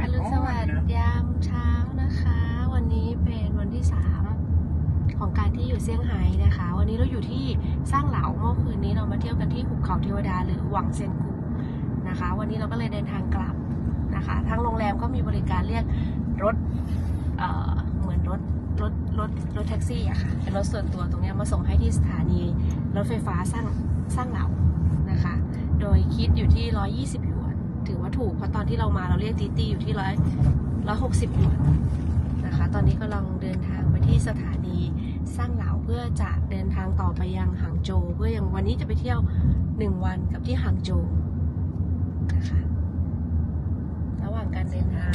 อรุณสวัสดิ์ยามเช้านะคะ วันนี้เป็นวันที่ 3 ของการที่อยู่เซี่ยงไฮ้นะคะ วันนี้เราอยู่ที่สร้างเหลาเมื่อคืนนี้เรามาเที่ยวกันที่หุบเขาเทวดาหรือหวังเซนกูนะคะ วันนี้เราก็เลยเดินทางกลับนะคะ ทางโรงแรมก็มีบริการเรียกรถเเหมือนรถรถรถรถแท็กซี่อะค่ะเป็นรถส่วนตัวตรงนี้มาส่งให้ที่สถานีรถไฟฟ้าสร้างสร้างเหลานะคะ โดยคิดอยู่ที่ 120หยวน ถือว่าถูก เพราะตอนที่เรามาเราเรียกตีตีอยู่ที่ร้อยร้อยหกสิบหยวนนะคะ ตอนนี้กำลังเดินทางไปที่สถานีสร้างเหลาเพื่อจะเดินทางต่อไปยังหางโจวเพื่ออยังวันนี้จะไปเที่ยวหนึ่งวันกับที่หางโจวนะคะระหว่างการเดินทาง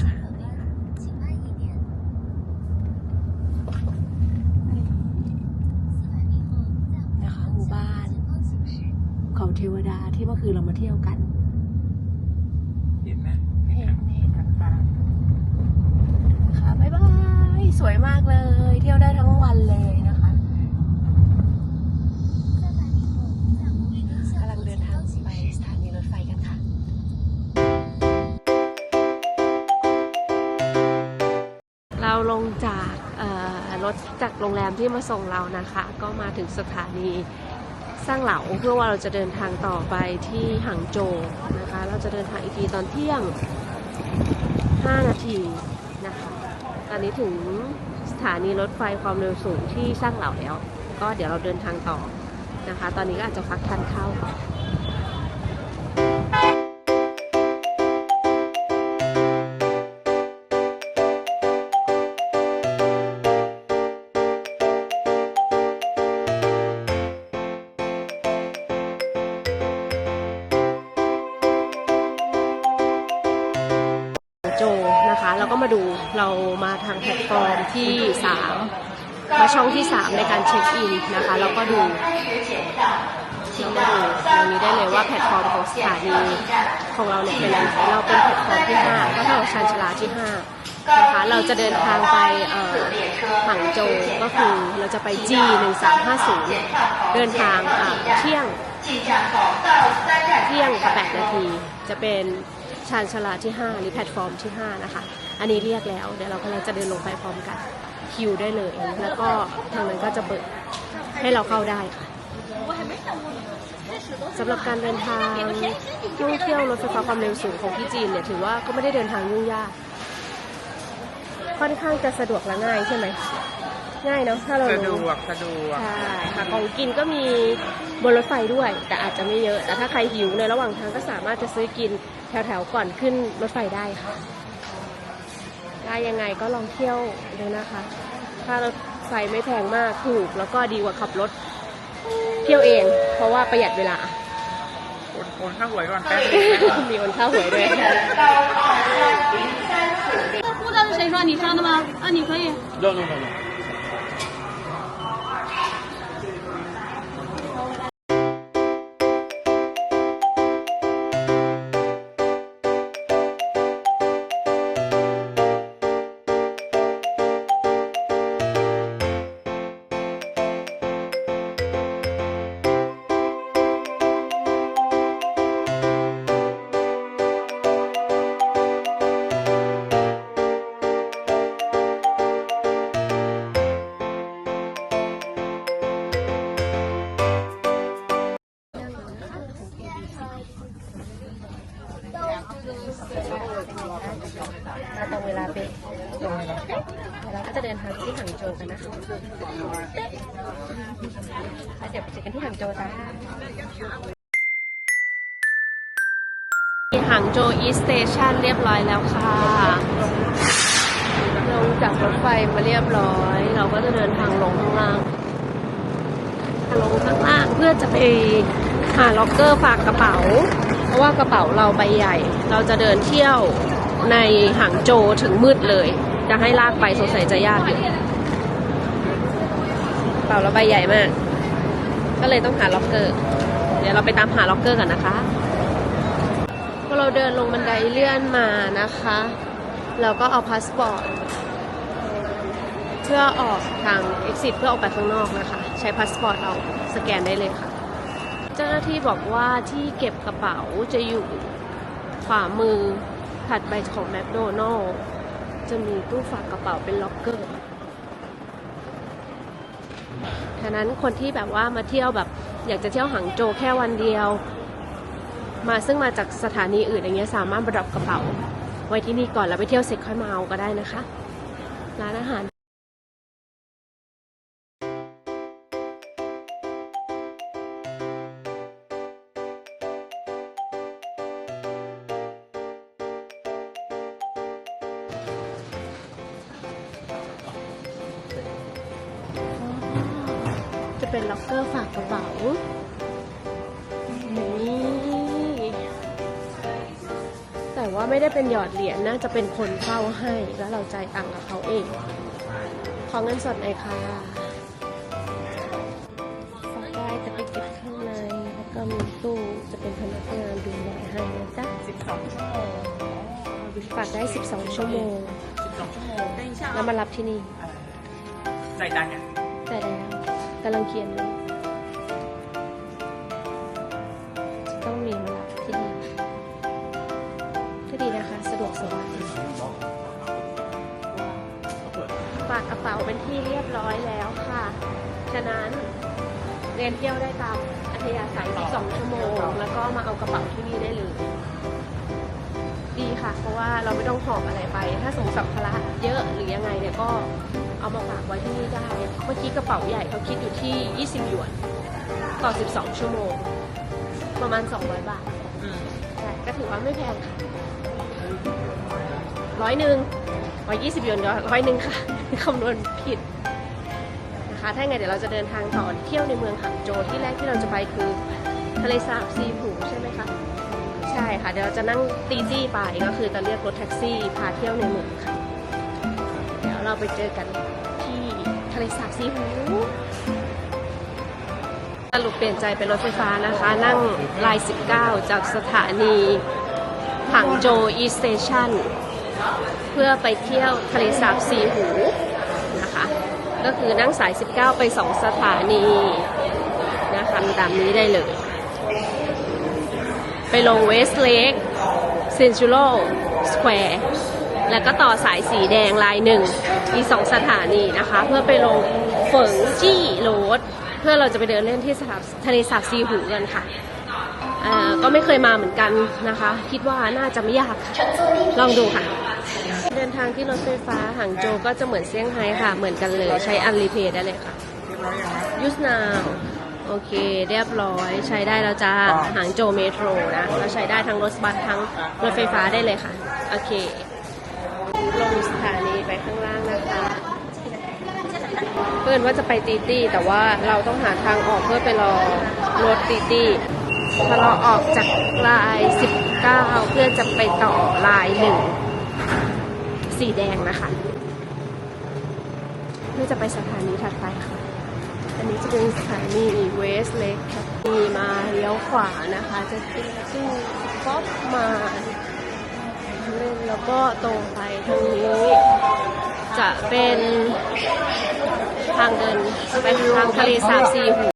นะคะหมู่บ้านเขาเทวดาที่เมื่อคืนเรามาเที่ยวกัน วยมากเลย เที่ยวได้ทั้งวันเลยนะคะกำลังเดินทางไปสถานีรถไฟกันค่ะ เราลงจากรถจากโรงแรมที่มาส่งเรานะคะ ก็มาถึงสถานีสร้างเหลาเพื่อว่าเราจะเดินทางต่อไปที่หังโจนะคะ เราจะเดินทางอีกทีตอนเที่ยง 5 นาที อนนี้ถึงสถานีรถไฟความเร็วสูงที่สร้างเหล่าแล้ว ก็เดี๋ยวเราเดินทางต่อนะคะ ตอนนี้ก็อาจจะพักทานข้าวก่อนโจนะคะ เราก็มาดูเรา ทางแพลตฟอร์มที่3มาช่องที่ 3 ในการเช็คอินนะคะแล้วก็ดูที่มาดูตรงนี้ได้เลยว่าแพลตฟอร์มของสถานีของเราเนี่ยเป็นอะไรเราเป็นแพลตฟอร์มที่ 5 ก็เท่ากับชานชลาที่ 5 นะคะ เราจะเดินทางไปเอ่อหางโจวก็คือเราจะไป G 1 3 5 0 เดินทางอ่าเที่ยงเที่ยงกับ8นาที จะเป็นชานชลาที่ 5 หรือแพลตฟอร์มที่ 5 นะคะ อันนี้เรียกแล้ว เดี๋ยวเรากำลังจะเดินลงไปพร้อมกันคิวได้เลย แล้วก็ทางนั้นก็จะเปิดให้เราเข้าได้ค่ะสำหรับการเดินทางท่องเที่ยวรถไฟฟ้าความเร็วสูงของที่จีนเนี่ยถือว่าก็ไม่ได้เดินทางยุ่งยาก ค่อนข้างจะสะดวกและง่ายใช่ไหมง่ายเนาะถ้าเราสะดรู้วกสะดวกใช่ค่ะของกินก็มีบนรถไฟด้วย แต่อาจจะไม่เยอะ แต่ถ้าใครหิวในระหว่างทางก็สามารถจะซื้อกินแถวๆก่อนขึ้นรถไฟได้ค่ะ ได้ยังไงก็ลองเที่ยวดูนะคะ ถ้ารถไฟไม่แพงมากถูก แล้วก็ดีกว่าขับรถ เที่ยวเอง เพราะว่าประหยัดเวลา โอนโอนค่าหวยก่อนแป๊บนึง มีโอนค่าหวยด้วย 护照是谁刷？你刷的吗？啊，你可以。 โดนโ โจอีสเตชันเรียบร้อยแล้วค่ะ ลงจากรถไฟมาเรียบร้อย เราก็จะเดินทางลงข้างล่างลงข้างล่างเพื่อจะไปหาล็อกเกอร์ฝากกระเป๋า เพราะว่ากระเป๋าเราใบใหญ่ เราจะเดินเที่ยวในหางโจถึงมืดเลย จะให้ลากไปสงสัยจะยากอยู่กระเป๋าเราใบใหญ่มาก ก็เลยต้องหาล็อกเกอร์ เดี๋ยวเราไปตามหาล็อกเกอร์กันนะคะ เราเดินลงบันไดเลื่อนมานะคะเราก็เอาพาสปอร์ตเพื่อออกทาง exit เพื่อออกไปข้างนอกนะคะ ใช้พาสปอร์ตเราสแกนได้เลยค่ะ เจ้าหน้าที่บอกว่าที่เก็บกระเป๋าจะอยู่ขวามือถัดไปของแมคโดนัลจะมีตู้ฝากกระเป๋าเป็นล็อกเกอร์ฉะนั้นคนที่แบบว่ามาเที่ยวแบบ อยากจะเที่ยวหางโจแค่วันเดียว มาซึ่งมาจากสถานีอื่นอย่างเงี้ยสามารถประดับกระเป๋า ไว้ที่นี่ก่อนแล้วไปเที่ยวเสร็จค่อยมาเอาก็ได้นะคะ ร้านอาหาร เป็นหยอดเหรียญน่าจะเป็นคนเฝ้าให้ แล้วเราจ่ายตังค์กับเขาเอง ขอเงินสดหน่อยค่ะฝากได้จะไปเก็บข้างใน แล้วก็มีตู้จะเป็นพนักงานดูแลให้นะจ๊ะสิบสองชั่วโมงฝากได้ 12 ชั่วโมงสิบสองชั่วโมงแล้วมารับที่นี่จ่ายตังค์อะแต่แล้วกำลังเขียนอยู่ นั้น เรียนเที่ยวได้ตามอัธยาศัย12ชั่วโมง แล้วก็มาเอากระเป๋าที่นี่ได้เลย ดีค่ะ เพราะว่าเราไม่ต้องหอบอะไรไป ถ้าสมมติสัมภาระเยอะหรือยังไงเนี่ยก็เอามาฝากไว้ที่นี่ได้ เมื่อกี้กระเป๋าใหญ่เขาคิดอยู่ที่ 20 หยวน ต่อ 12 ชั่วโมง ประมาณ 200 บาทอืมใช่ก็ถือว่าไม่แพงค่ะร้อยหนึ่งร้อยยี่สิบหยวนร้อยหนึ่งค่ะ คำนวณผิด นะคะ ถ้าไงเดี๋ยวเราจะเดินทางต่อเที่ยวในเมืองหางโจวที่แรกที่เราจะไปคือทะเลสาบซีผูใช่ไหมคะ ใช่ค่ะ เดี๋ยวเราจะนั่งตีจี้ไปก็คือจะเรียกรถแท็กซี่พาเที่ยวในเมืองค่ะ เดี๋ยวเราไปเจอกันที่ทะเลสาบซีหูสรุปเปลี่ยนใจเป็นรถไฟฟ้านะคะ นั่งลาย 19 จากสถานีหางโจอีสเตชันเพื่อไปเที่ยวทะเลสาบซีหู ก็คือนั่งสาย 19 ไป 2 สถานีนะคะตามนี้ได้เลย ไปลงเวสเลกเซนจูโ o สแควร์แล้วก็ต่อสายสีแดงลายหนึ่งมีสองสถานีนะคะ เพื่อไปลงเฟิงจี้โรดเพื่อเราจะไปเดินเล่นที่สถาทะเลสาบซีหูกันค่ะก็ไม่เคยมาเหมือนกันนะคะ คิดว่าน่าจะไม่ยากค่ะ ลองดูค่ะ ทางที่รถไฟฟ้าหางโจวก็จะเหมือนเซี่ยงไฮ้ค่ะ เหมือนกันเลยใช้อันรีเพย์ได้เลยค่ะเรียบร้อยยังครับ ยูสนาวโอเค เรียบร้อยใช้ได้แล้วจ้าอ่าหางโจวเมโทรนะเราใช้ได้ทั้งรถบัสทั้งรถไฟฟ้าได้เลยค่ะ โอเค ลงสถานีไปข้างล่างนะคะ เพื่อนว่าจะไปตีตี้แต่ว่าเราต้องหาทางออกเพื่อไปรอรถตีตี้พอเราออกจากลาย 19 เพื่อจะไปต่อลายหนึ่ง สีแดงนะคะเพื่จะไปสถานีถัดไปค่ะ อันนี้จะเป็นสถานีเวสเล k ครับมีมาเลี้ยวขวานะคะ จะเป็นซึ่งป๊อปมาแล้วก็ตรงไปทางนี้ จะเป็นทางเดินไปทางทะเลสาบซีหู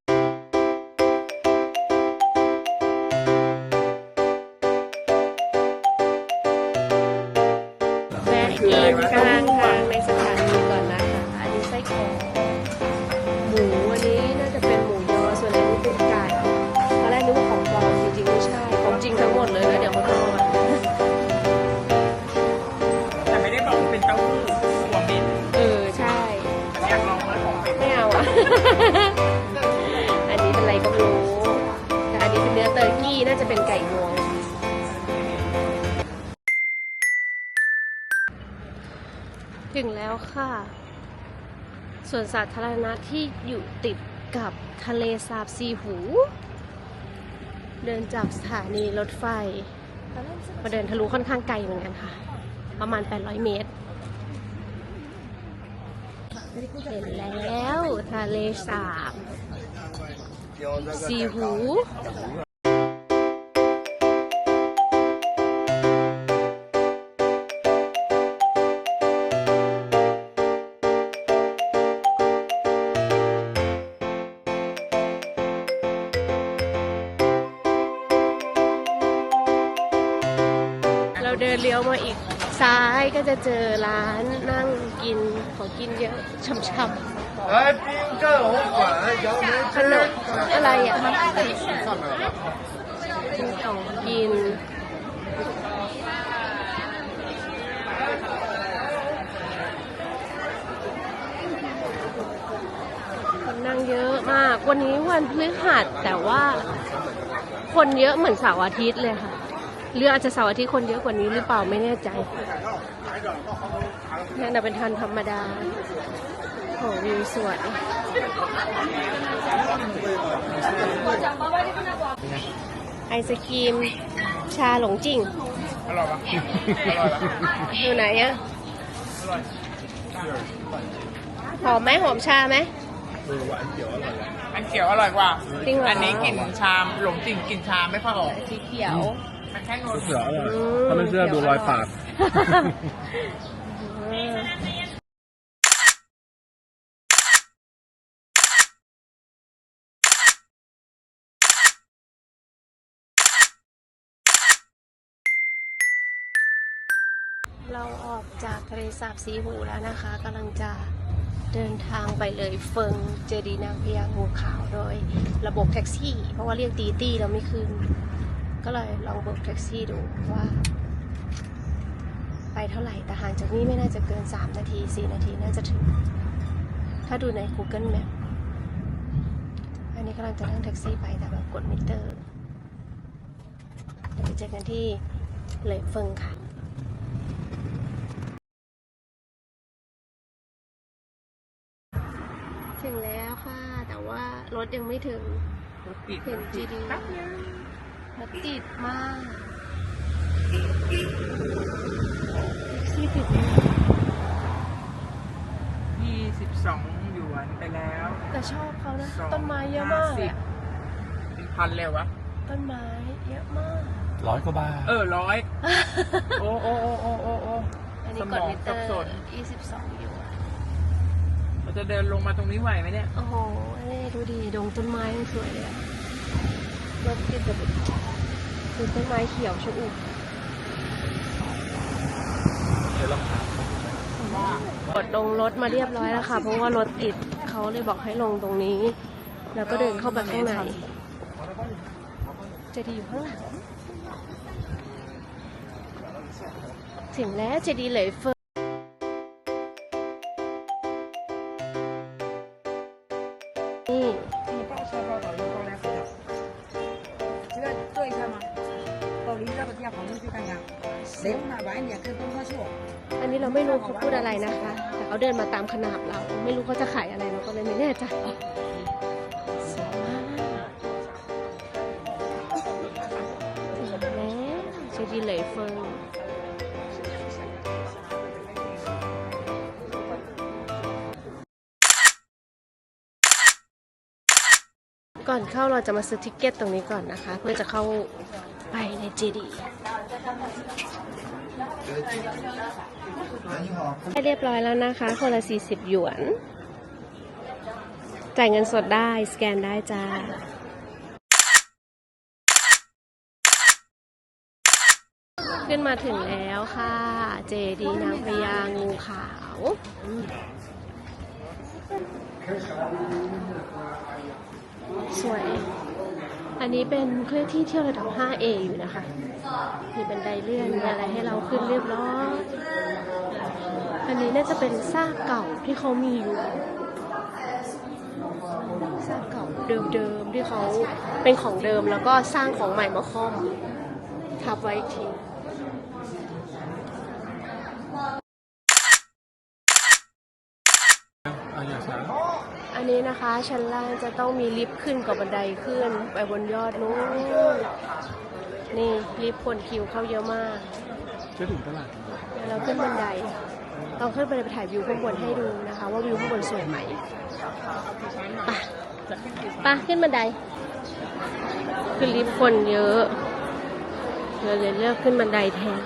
ค่ะส่วนสาธารณะที่อยู่ติดกับทะเลสาบซีหู เดินจากสถานีรถไฟ มาเดินทะลุค่อนข้างไกลเหมือนกันค่ะ ประมาณ 800 เมตร เห็นแล้วทะเลสาบซีหู เราเดินเลี้ยวมาอีกซ้ายก็จะเจอร้านนั่งกินของกินเยอะช่ำ 来宾站我馆，杨梅 ๆขนมอะไรอ่ะของกิน คนนั่งเยอะมาก วันนี้วันพฤหัสแต่ว่า คนเยอะเหมือนเสาร์อาทิตย์เลยค่ะ หรืออาจจะเสาร์อาทิตย์คนเยอะกว่านี้หรือเปล่าไม่แน่ใจนั่นน่ะเป็นทันธรรมดาโอ้วิวสวยไอศกรีมชาหลงจิ่งอร่อยปะอร่อยปะอยู่ไหนอะอร่อยหอมไหมหอมชาไหมอันเขียวอร่อยกว่าจริงเหรออัอันนี้กลิ่นชามหลงจริงกลิ่นชามไม่ค่อยออกสีเขียว มันแค่เสือเลยถ้าไม่เชื่อดูรอยปาก เราออกจากทะเลสาบสีหูแล้วนะคะกำลังจะเดินทางไปเลยเฟิงเจดีนางพญางูขาวโดยระบบแท็กซี่ เพราะว่าเรียกตีตี้เราไม่คืน ก็เลยลองเบิกแท็กซี่ดูว่า ไปเท่าไหร่ แต่ห่างจากนี้ไม่น่าจะเกิน 3 นาที 4 นาทีน่าจะถึง ถ้าดูใน Google Map อันนี้กำลังจะนั่งแท็กซี่ไปแต่แบบกดมิเตอร์เดี๋ยวไปเจอกันที่เลยเฟิงค่ะถึงแล้วค่ะ แต่ว่ารถยังไม่ถึงเห็นจีดี รถติดมากที่ติดมากยี่สิบสองหยวนไปแล้วแต่ชอบเขานะสองต้นไม้เยอะมากห้สิบอะเป็นพันเลยวะ ต้นไม้เยอะมาก ร้อยกว่าบาทเออร้อย โอ้โอ้โอ้โอ้โอ้โอ้ อันนี้สกมดองมิเตอสับสนร์22อยู่อะเราจะเดินลงมาตรงนี้ไหวไหมเนี่ย โอ้โหนี่ดูดิดงต้นไม้มันสวยเลยอะ รถติดแบบคือต้นไม้เขียวชอุ่มเดี๋ยวเราถามกดลงรถมาเรียบร้อยแล้วค่ะ เพราะว่ารถติดเขาเลยบอกให้ลงตรงนี้ แล้วก็เดินเข้าไปข้างในเจดีย์อยู่ข้างหลังถึงแล้วเจดีย์เหลยเฟิ เราเขาพูดอะไรนะคะ แต่เขาเดินมาตามขนาบเรา ไม่รู้เขาจะขายอะไรเราก็เลยไม่แน่ใจสวยมากแล้วเจดีเลยเฟิงก่อนเข้าเราจะมาซื้อทิกเก็ตตรงนี้ก่อนนะคะ เพื่อจะเข้าไปในเจดี ได้เรียบร้อยแล้วนะคะ คนละ 40 หยวน จ่ายเงินสดได้ สแกนได้จ้าขึ้นมาถึงแล้วค่ะ เจดีนางพญางูขาว สวย อันนี้เป็นเครื่องที่เที่ยวระดับ 5A อยู่นะคะ มีบันไดเลื่อนมีอะไรให้เราขึ้นเรียบร้อย อันนี้น่าจะเป็นซากเก่าที่เขามีอยู่ซากเก่าเดิมๆที่เขาเป็นของเดิมแล้วก็สร้างของใหม่มาค้อมทับไว้อีกที อะอย่าช้า อั นนี้นะคะ ชั้นล่างจะต้องมีลิฟต์ขึ้นกับบันไดขึ้น ไปบนยอดนู้นนี่ลิฟต์คนคิวเข้าเยอะมากจะถึงตลาดเดี๋ยวเราขึ้นบันไดเราขึ้นไปไปถ่ายวิวข้างบนให้ดูนะคะ ว่าวิวข้างบนสวยไหมไปไปขึ้นบันไดคือลิฟต์คนเยอะเราเลยเลือกขึ้นบันไดแทน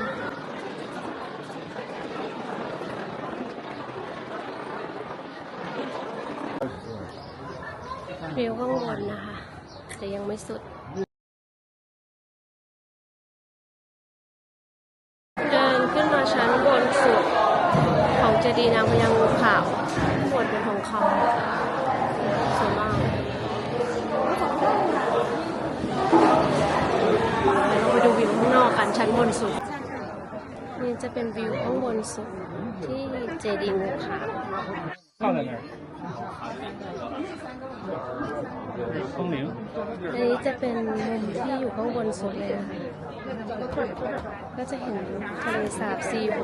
วิวข้างบนนะคะ แต่ยังไม่สุดเดินขึ้นมาชั้นบนสุด ของเจดีย์นางพญางูขาวข้างบนเป็นทองคำสวยมากเราไปดูวิวข้างนอกกันชั้นบนสุด นี่จะเป็นวิวข้างบนสุดที่เจดีย์งูขาว ห้องไหนอันนี้จะเป็นมุมที่อยู่ข้างบนสุดเลยก็จะเห็นทะเลสาบซีหู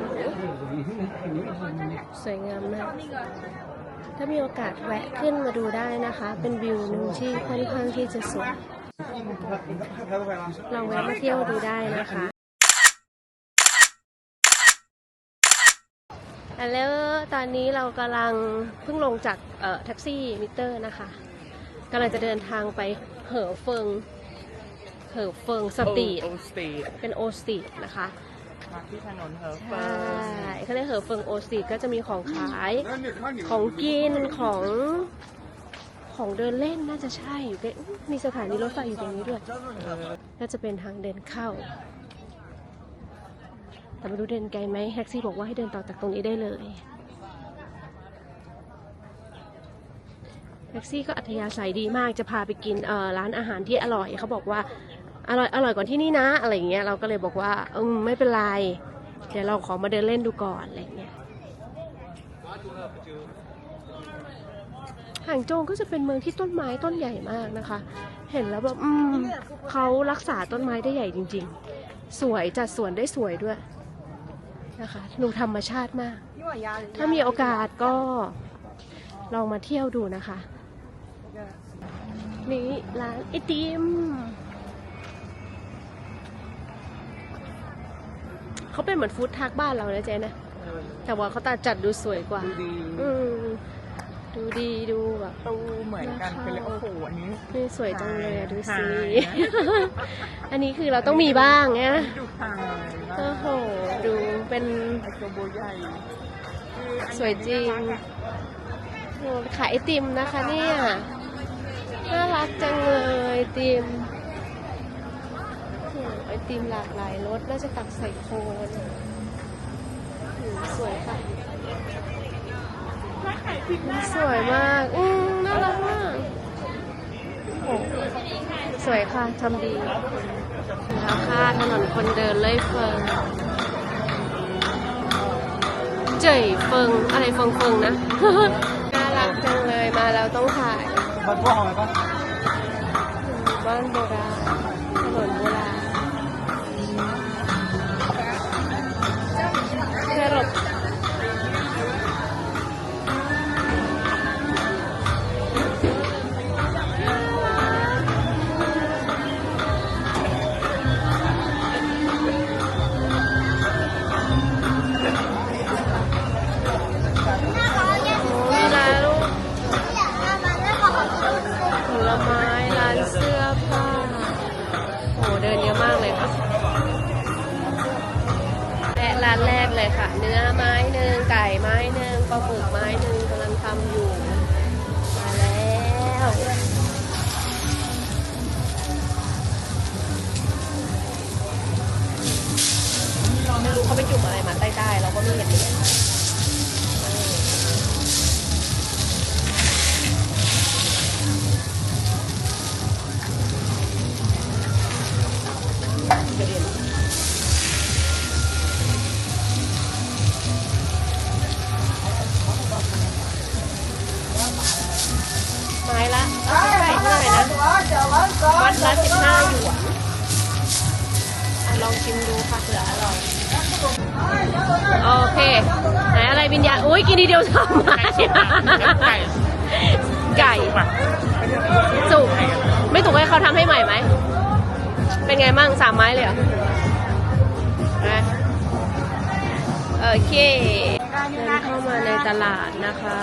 สวยงามมาก ถ้ามีโอกาสแวะขึ้นมาดูได้นะคะ เป็นวิวหนึ่งที่ค่อนข้างที่จะสวย ลองแวะมาเที่ยวดูได้นะคะ ฮัลโหลตอนนี้เรากำลังเพิ่งลงจากเอ่อแท็กซี่มิเตอร์นะคะกำลังจะเดินทางไปเหอเฟิงเหอเฟิงสตรีทโอสตรีทเป็นโอสตรีทนะคะมาที่ถนนเฮอร์เฟิใช่ร์เขาเรียกเหอเฟิงโอสตรีทก็จะมีของขายของกินของของเดินเล่นน่าจะใช่อยู่ใกล้อุ๊ยมีสถานีรถไฟอยู่ตรงนี้ด้วยน่าจะเป็นทางเดินเข้า แต่ไม่รู้เดินไกลไหมแท็กซี่บอกว่าให้เดินต่อจากตรงนี้ได้เลย แท็กซี่ก็อัธยาศัยดีมากจะพาไปกินเออร้านอาหารที่อร่อยเขาบอกว่าอร่อยอร่อยกว่าที่นี่นะ อะไรอย่างเงี้ยเราก็เลยบอกว่าอืมไม่เป็นไรเดี๋ยวเราขอมาเดินเล่นดูก่อนอะไรอย่างเงี้ยห่างโจวก็จะเป็นเมืองที่ต้นไม้ต้นใหญ่มากนะคะ เห็นแล้วแบบอืมเขารักษาต้นไม้ได้ใหญ่จริง ๆ สวยจัดสวนได้สวยด้วย นะคะดูธรรมชาติมาก ถ้ามีโอกาสก็ลองมาเที่ยวดูนะคะ นี่ร้านไอติมเขาเป็นเหมือนฟู้ดทักบ้านเรานะเจ๊นะ แต่ว่าเขาตัดจัดดูสวยกว่า ดูดีอืมดูดีดู แบบตู้เหมือนกันไปเลยโอ้โหอันนี้นี่สวยจังเลยอะดูสิหายอันนี้คือเราต้องมีบ้างเนี่ยดูทางเลยนะโอ้โห ดูเป็นไอโกโบใหญ่สวยจริงโอ้ขายไอติมนะคะเนี่ยน่ารักจังเลยไอติมโอ้ไอติมหลากหลายรสน่าจะตักใส่โคนโอ้สวยค่ะ สวยมาก อืมน่ารัก มากโอ้สวยค่ะทำดี แล้วค่ะถนนคนเดินเลยเฟิง เจ๋ยเฟิง อะไรเฟิงเฟิงนะ น่ารักจังเลยมาแล้วต้องถ่ายมันว่างไหมปะบ้านโบราณ หนึ่งปลาหมึกไม้ ไก่ไก่ป่ะสุกไม่ถูกให้เขาทำให้ใหม่ไหม เป็นไงมั่งสามไม้เลยเหรอนะโอเคเดินเข้ามาในตลาดนะคะ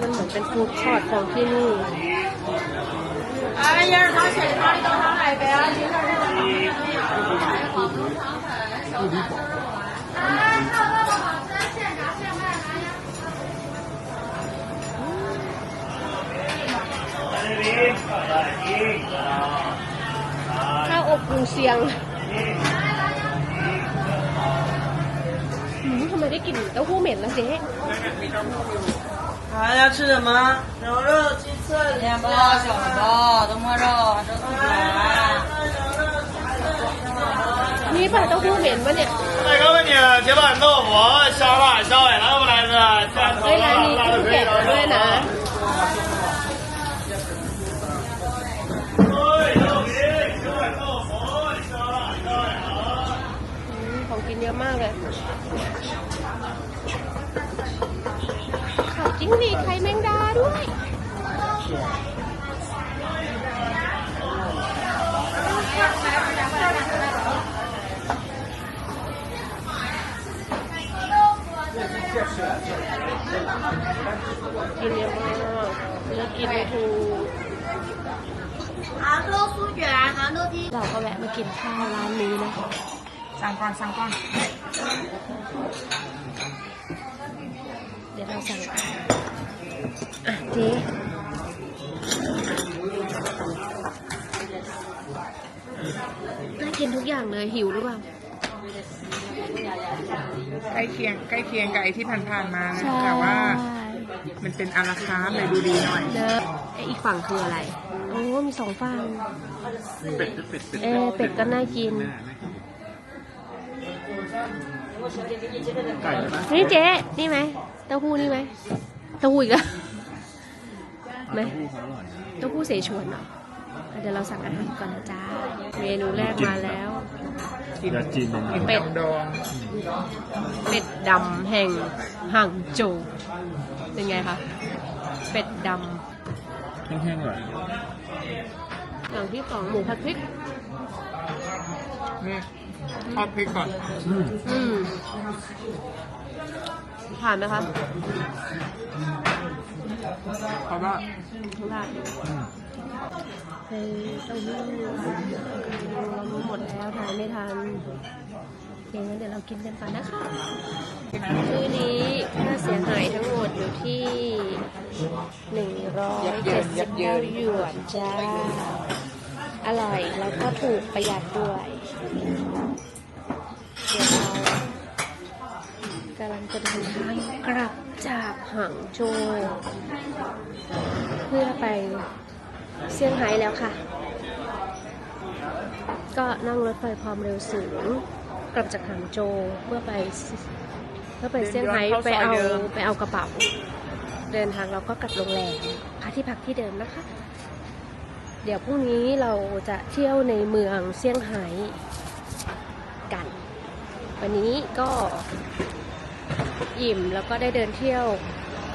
มันเหมือนเป็นฟู้ดคอร์ทของที่นี่ เ ลุงเซียงหืมทำไมได้กลิ่นเต้าหู้เหม็นแล้วเจ๊ 还要吃什么？牛肉、鸡翅、面包、小笼包、东坡肉，这不来。 นี่ป่ะเต้าหู้เหม็นปะเนี่ย 再给我问你铁板豆腐、小辣、小尾来不来着？蒜头 เฮ้ยร้านนี้ 辣、辣 กุ้ 的 ง 可以 แกะ 了。 ยอะมากเลยข่จิ้งหรีดไข่แมงดาด้วยกินเยอะมากเลือกกินไม่ถูกเราก็แวะมากินข้าวร้านนี้นะคะ สั่งก่อนสั่งก่อน เดี๋ยวเราสั่งก่อนอะเจ๊น่ากินทุกอย่างเลยหิวหรือเปล่า ใกล้เคียงใกล้เคียงกับไอ้ที่ผ่านๆมานะแต่ว่ามันเป็นอาราคาร์ทเลยดูดีหน่อย เนอะไออีกฝั่งคืออะไร โอ้ มีสองฝั่ง เป็ดเป็ดเป็ดเออเป็ดก็น่ากิน ไก่ไหมนี่เจ๊นี่ไหมเต้าหู้นี่ไหมเต้าหู้อีกแล้วไหมเต้าหู้เสฉวนเหรออะเดี๋ยวเราสั่งอาหารก่อนนะจ๊ะเมนูแรกมาแล้วกินอยากกินเลยกินเป็ดดองเป็ดดำแห่งห่างโจวเป็นไงคะ เป็ดดแห้งๆหน่อยำอย่างที่สองหมูผัดพริกนี่ ทอดพริกก่อนอืมอืมผ่านไหมคะเพราะว่าผ่านเฮ้ยเต้าหู้เรารู้หมดแล้วทานไม่ทันโอเคงั้นเดี๋ยวเรากินกันก่อนนะคะมื้อนี้ค่าเสียหายทั้งหมดอยู่ที่หนึ่งร้อยเจ็ดสิบเก้าหยวนจ้า อร่อยแล้วก็ถูกประหยัดด้วย เดี๋ยวเรากำ ลังจะเดินทางกลับจากหางโจวเพื่อไปเซี่ยงไฮ้แล้วค่ะ ก็นั่งรถไฟความเร็วสูง กลับจากหางโจวเพื่อไปเพื่อไปเซี่ยงไฮ้ไปเอาไปเอากระเป๋า เดินทางเราก็กลับโรงแรมพักที่พักที่เดิมนะคะ เดี๋ยวพรุ่งนี้เราจะเที่ยวในเมืองเซี่ยงไฮ้กัน วันนี้ก็ อิ่ม แล้วก็ได้เดินเที่ยว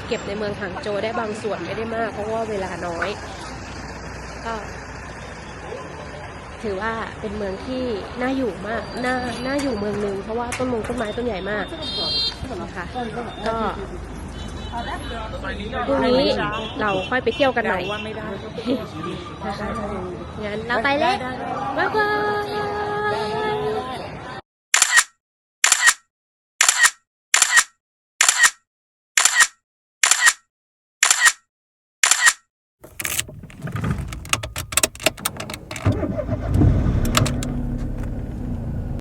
เก็บในเมืองหางโจได้บางส่วนไม่ได้มาก เพราะว่าเวลาน้อย ก็ ถือว่าเป็นเมืองที่น่าอยู่มากน่าน่าอยู่เมืองหนึ่งเพราะว่าต้นมงต้นไม้ต้นใหญ่มากนะคะก็พรุ่งนี้เราค่อยไปเที่ยวกันใหม่นะคะงั้นเราไปแล้วบ๊ายบาย